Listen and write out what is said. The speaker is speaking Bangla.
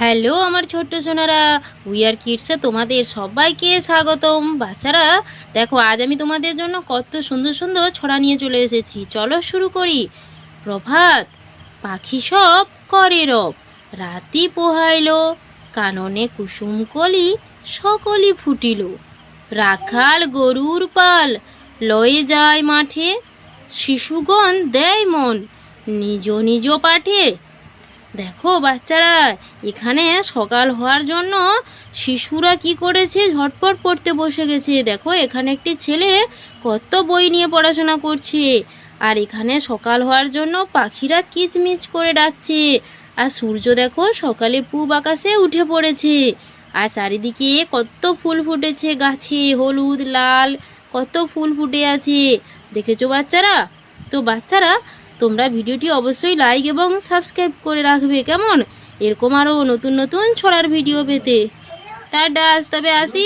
হ্যালো, আমার ছোট্ট সোনারা। উইয়ার কিডসে তোমাদের সবাইকে স্বাগতম। বাচ্চারা, দেখো, আজ আমি তোমাদের জন্য কত সুন্দর সুন্দর ছড়া নিয়ে চলে এসেছি। চলো শুরু করি। প্রভাত, পাখি সব করে রব। রাতি পোহাইল, কাননে কুসুম কলি সকলি ফুটিল। রাখাল গরুর পাল লয়ে যায় মাঠে, শিশুগণ দেয় মন। নিজ নিজ পাঠে দেখো বাচ্চারা, এখানে সকাল হওয়ার জন্য শিশুরা কি করেছে? ঝটপট পড়তে বসে গেছে। দেখো, এখানে একটি ছেলে কত বই নিয়ে পড়াশোনা করছে। আর এখানে সকাল হওয়ার জন্য পাখিরা কিচমিচ করে ডাকছে। আর সূর্য দেখো, সকালে পূব আকাশে উঠে পড়েছে। আর চারিদিকে কত ফুল ফুটেছে গাছে, হলুদ, লাল, কত ফুল ফুটে আছে। দেখেছ বাচ্চারা? তো বাচ্চারা তোমরা ভিডিওটি অবশ্যই লাইক এবং সাবস্ক্রাইব করে রাখবে, কেমন? এরকম আরও নতুন নতুন ছড়ার ভিডিও পেতে। টাটা, আজ তবে আসি।